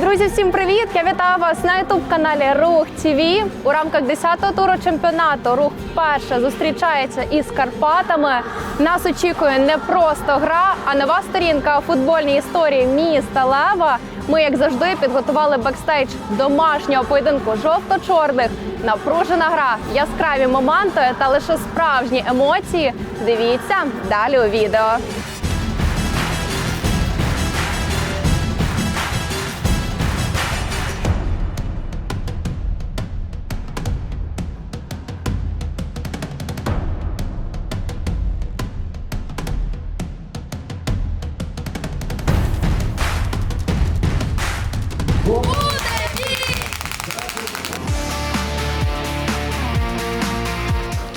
Друзі, всім привіт! Я вітаю вас на ютуб-каналі Рух ТВ. У рамках 10-го туру чемпіонату Рух вперше зустрічається із Карпатами. Нас очікує не просто гра, а нова сторінка у футбольній історії міста Лева. Ми, як завжди, підготували бекстейдж домашнього поєдинку жовто-чорних. Напружена гра, яскраві моменти та лише справжні емоції. Дивіться далі у відео.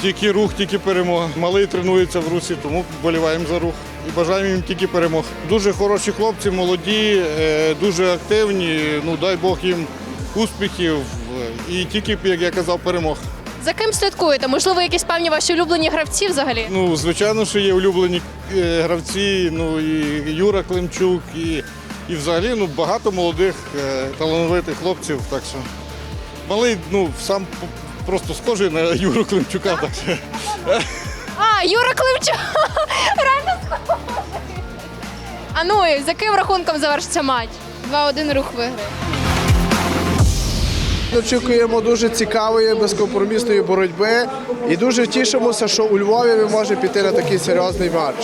Тільки рух, тільки перемога. Малий тренується в русі, тому вболіваємо за рух і бажаємо їм тільки перемог. Дуже хороші хлопці, молоді, е, дуже активні. Ну дай Бог їм успіхів і тільки, як я казав, перемог. За ким слідкуєте? Можливо, якісь певні ваші улюблені гравці взагалі? Ну, звичайно, що є улюблені е, гравці. Ну і Юра Климчук, і, і взагалі ну, багато молодих е, талановитих хлопців. Так що малий, ну сам просто схожий на Юру Климчука. Так що. А, Юра Климчук! Реально схожий. А ну, і з яким рахунком завершиться матч? 2-1 рух виграє. Очікуємо дуже цікавої, безкомпромісної боротьби і дуже тішимося, що у Львові ми можемо піти на такий серйозний матч.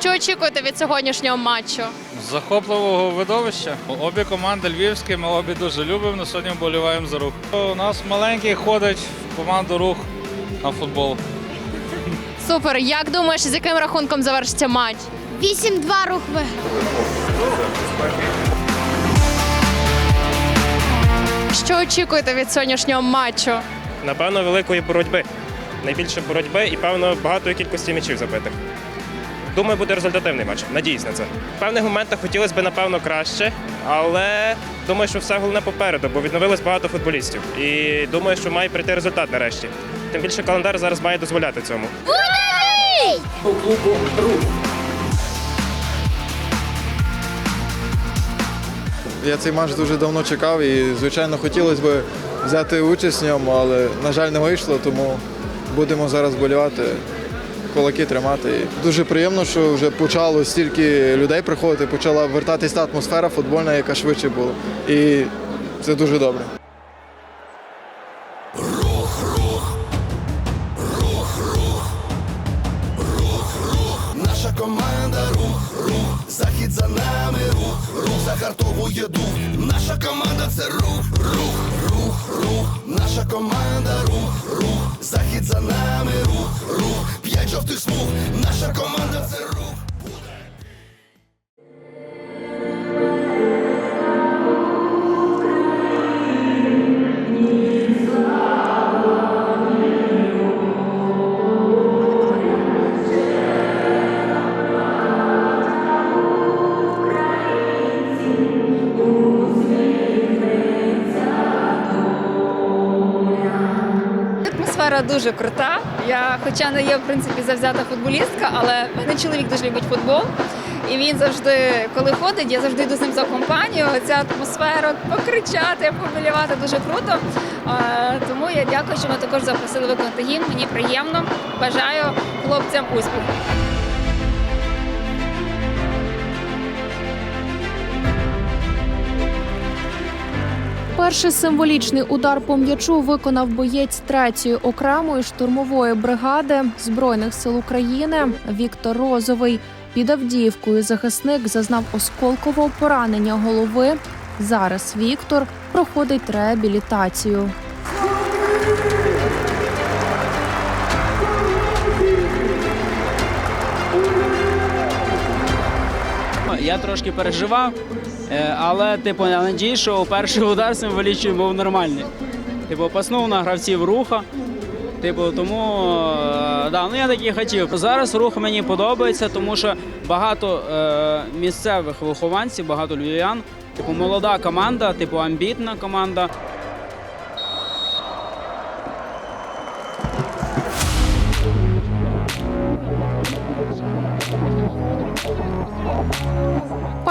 Що очікуєте від сьогоднішнього матчу? Захопливого видовища. Обі команди львівські, ми обі дуже любимо, але сьогодні вболіваємо за рух. У нас маленький ходить в команду рух на футбол. Супер. Як думаєш, з яким рахунком завершиться матч? 8-2 рух виграє. Що очікуєте від сьогоднішнього матчу? Напевно, великої боротьби. Найбільше боротьби і, певно, багатої кількості м'ячів забитих. Думаю, буде результативний матч. Надіюсь на це. В певних моментах хотілося б, напевно, краще, але думаю, що все головне попереду, бо відновилось багато футболістів. І думаю, що має прийти результат нарешті. Тим більше календар зараз має дозволяти цьому. Я цей матч дуже давно чекав і, звичайно, хотілося б взяти участь в ньому, але, на жаль, не вийшло, тому будемо зараз болівати, кулаки тримати. Дуже приємно, що вже почало стільки людей приходити, почала вертатись та атмосфера футбольна, яка швидше була. І це дуже добре. Команда рух, рух, захід за нами, рух, рух, загартовує дух. Наша команда це рух, рух, рух, рух. Наша команда рух, рух, захід за нами, рух, рух, п'ять жовтих смуг. Наша команда це рух. Атмосфера дуже крута. Я, хоча не є в принципі завзята футболістка, але мене чоловік дуже любить футбол. І він завжди, коли ходить, я завжди йду з ним за компанію. Ця атмосфера, покричати, поболівати дуже круто. Тому я дякую, що ми також запросили виконати гімн. Мені приємно. Бажаю хлопцям успіху. Перший символічний удар по м'ячу виконав боєць третьої окремої штурмової бригади збройних сил України Віктор Розовий. Під Авдіївкою захисник зазнав осколкового поранення голови. Зараз Віктор проходить реабілітацію. Я трошки переживав, але типу я надію, що перший удар символічний був нормальний. Типу, паснув на гравців руха. Типу, тому е, да, ну я так і хотів. Зараз рух мені подобається, тому що багато е, місцевих вихованців, багато львів'ян. Типу, молода команда, типу амбітна команда.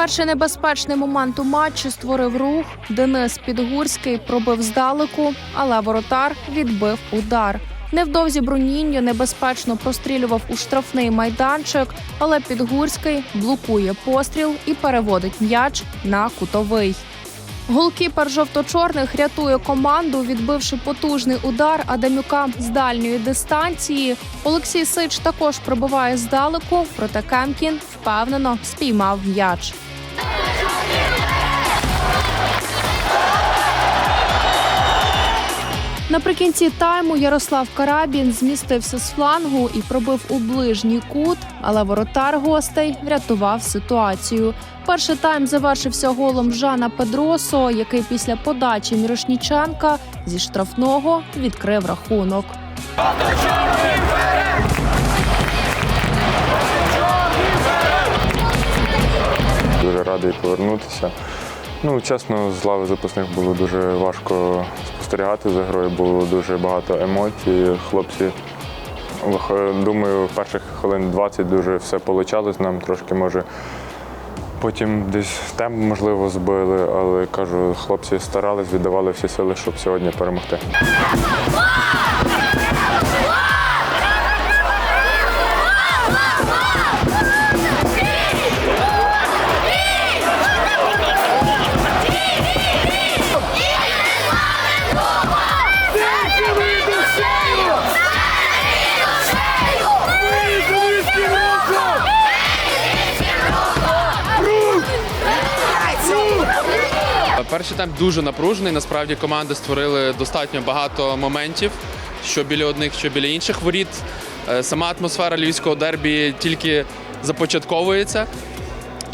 Перший небезпечний момент у матчі створив рух. Денис Підгурський пробив здалеку, але воротар відбив удар. Невдовзі Бруніньо небезпечно прострілював у штрафний майданчик, але Підгурський блокує постріл і переводить м'яч на кутовий. Голкіпер жовто-чорних рятує команду, відбивши потужний удар Адамюка з дальньої дистанції. Олексій Сич також пробиває здалеку, проте Кемкін впевнено спіймав м'яч. Наприкінці тайму Ярослав Карабін змістився з флангу і пробив у ближній кут, але воротар гостей врятував ситуацію. Перший тайм завершився голом Жана Педросо, який після подачі Мірошніченка зі штрафного відкрив рахунок. Дуже радий повернутися. Ну, чесно, з лави запасних було дуже важко спостерігати за грою, було дуже багато емоцій. Хлопці, думаю, перших хвилин 20 дуже все вийшло. Нам трошки може потім десь темп, можливо, збили, але кажу, хлопці старались, віддавали всі сили, щоб сьогодні перемогти. Перший тайм дуже напружений. Насправді команди створили достатньо багато моментів, що біля одних, що біля інших воріт. Е, Сама атмосфера львівського дербі тільки започатковується.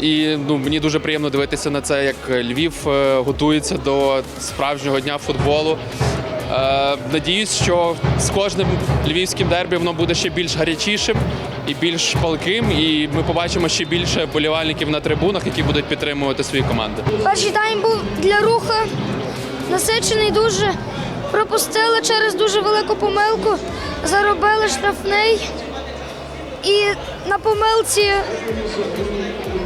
І ну, мені дуже приємно дивитися на це, як Львів е, готується до справжнього дня футболу. Е, Надіюсь, що з кожним львівським дербі воно буде ще більш гарячішим і більш палким, і ми побачимо ще більше болівальників на трибунах, які будуть підтримувати свої команди. Перший тайм був для руха насичений дуже. Пропустили через дуже велику помилку, заробили штрафний і на помилці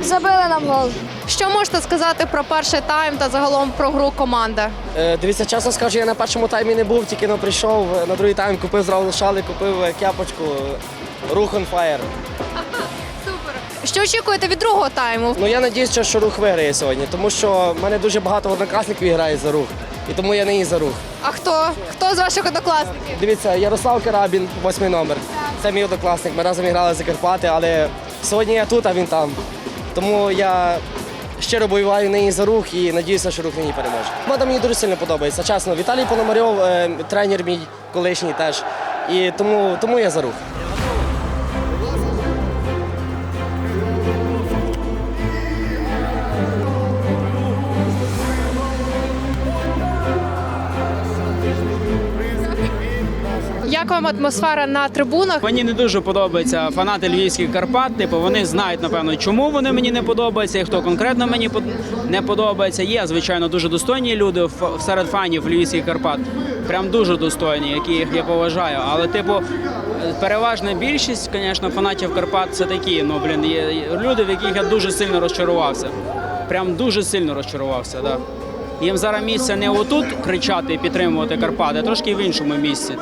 забили нам гол. Що можете сказати про перший тайм та загалом про гру команди? Е, Дивіться, чесно скажу, я на першому таймі не був, тільки но прийшов. Е, На другий тайм купив зразу шали, купив е, кепочку. Рух on fire. Що очікуєте від другого тайму? Ну я надіюся, що рух виграє сьогодні, тому що в мене дуже багато однокласників грає за рух. І тому я не і за рух. А хто? Хто з ваших однокласників? Дивіться, Ярослав Карабін, восьмий номер. Це мій однокласник. Ми разом грали за Карпати, але сьогодні я тут, а він там. Тому я щиро бойоваю нині за рух і надіюся, що рух нині переможе. Команда мені дуже сильно подобається. Чесно, Віталій Пономарьов, е, тренер мій колишній теж. І тому, тому я за рух. Вам атмосфера на трибунах? Мені не дуже подобаються фанати львівських Карпат. Типу вони знають напевно, чому вони мені не подобаються, і хто конкретно мені не подобається. Є звичайно дуже достойні люди серед фанів львівських Карпат. Прям дуже достойні, яких я поважаю. Але, типу, переважна більшість, звісно, фанатів Карпат це такі. Ну блін, є люди, в яких я дуже сильно розчарувався. Прям дуже сильно розчарувався. Да. Їм зараз місце не отут кричати і підтримувати Карпати, а трошки в іншому місці.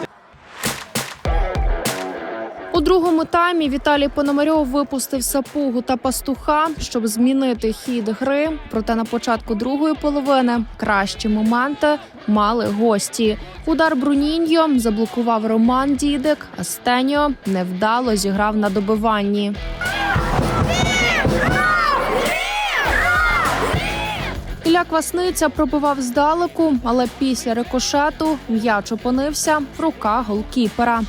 Другому таймі Віталій Пономарьов випустив сапугу та пастуха, щоб змінити хід гри. Проте на початку другої половини кращі моменти мали гості. Удар Бруніньо заблокував Роман Дідик, а Стеньо невдало зіграв на добиванні. Ілля Квасниця пробивав здалеку, але після рикошету м'яч опинився в руках голкіпера.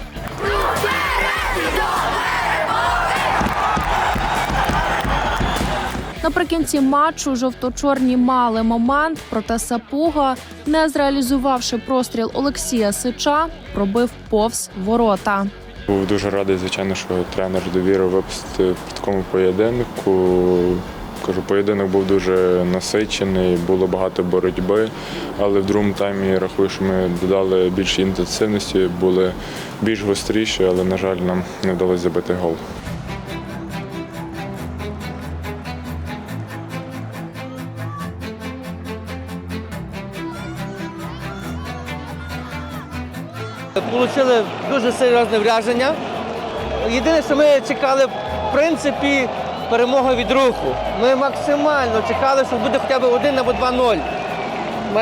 Наприкінці матчу жовто-чорні мали момент, проте Сапуга, не зреалізувавши простріл Олексія Сича, пробив повз ворота. Був дуже радий, звичайно, що тренер довірив випустити в такому поєдинку. Кажу, поєдинок був дуже насичений, було багато боротьби, але в другому таймі рахую, що ми додали більше інтенсивності, були більш гостріші, але, на жаль, нам не вдалося забити гол. Получили дуже серйозне враження. Єдине, що ми чекали, в принципі, перемоги від руху. Ми максимально чекали, що буде хоча б 1 або 2-0.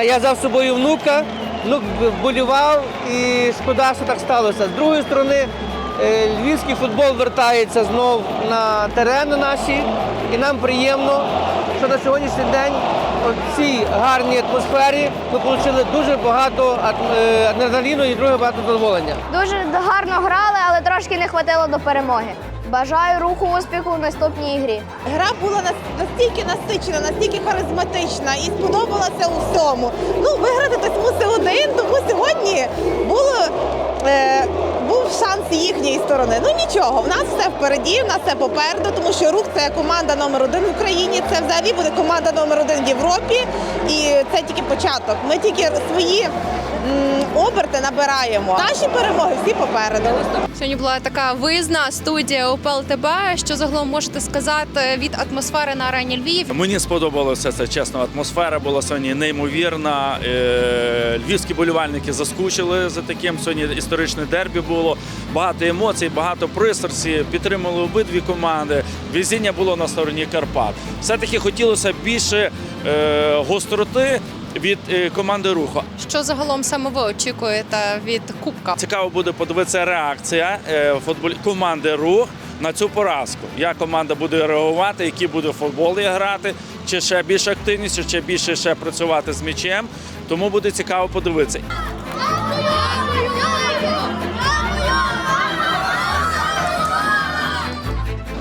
Я взяв з собою внука, внук болівав і шкода, що так сталося. З другої сторони, е, львівський футбол вертається знов на терени наші, і нам приємно, що на сьогоднішній день цій гарній атмосфері ми отримали дуже багато ат- е, адреналіну і друге багато задоволення. Дуже гарно грали, але трошки не хватило до перемоги. Бажаю руху успіху в наступній грі. Гра була настільки насичена, настільки харизматична і сподобалася усьому. Ну, виграти хтось мусив один, тому сьогодні було, е, був шанс їхньої сторони. Ну нічого, в нас все впереді, в нас все попереду, тому що рух це команда номер один в Україні. Це взагалі буде команда номер один в Європі. І це тільки початок. Ми тільки свої оберти набираємо. Наші перемоги всі попереду. Сьогодні була така виїзна студія УПЛ ТБ. Що загалом можете сказати від атмосфери на арені Львів? Мені сподобалося це чесно. Атмосфера була сьогодні неймовірна. Е, Львівські болівальники заскучили за таким. Сьогодні історичне дербі було. Багато емоцій, багато пристрасті. Підтримали обидві команди. Везіння було на стороні Карпат. Все-таки хотілося більше е, гостроти від е, команди руху. Що загалом саме ви очікуєте від Кубка? Цікаво буде подивитися реакція е, футбол... команди Рух на цю поразку. Як команда буде реагувати, які буде футбол грати, чи ще більше активність, чи ще більше ще працювати з м'ячем. Тому буде цікаво подивитися.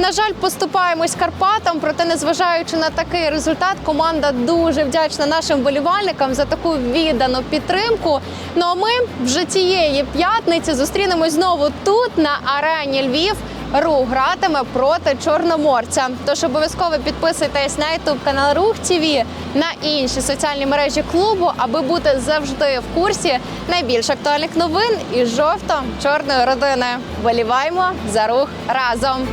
На жаль, поступаємось Карпатам, проте, незважаючи на такий результат, команда дуже вдячна нашим болівальникам за таку віддану підтримку. Ну а ми вже цієї п'ятниці зустрінемось знову тут, на арені Львів. Рух гратиме проти Чорноморця. Тож обов'язково підписуйтесь на ютуб канал Рух ТВ, на інші соціальні мережі клубу, аби бути завжди в курсі найбільш актуальних новин із жовто-чорної родини. Боліваємо за рух разом.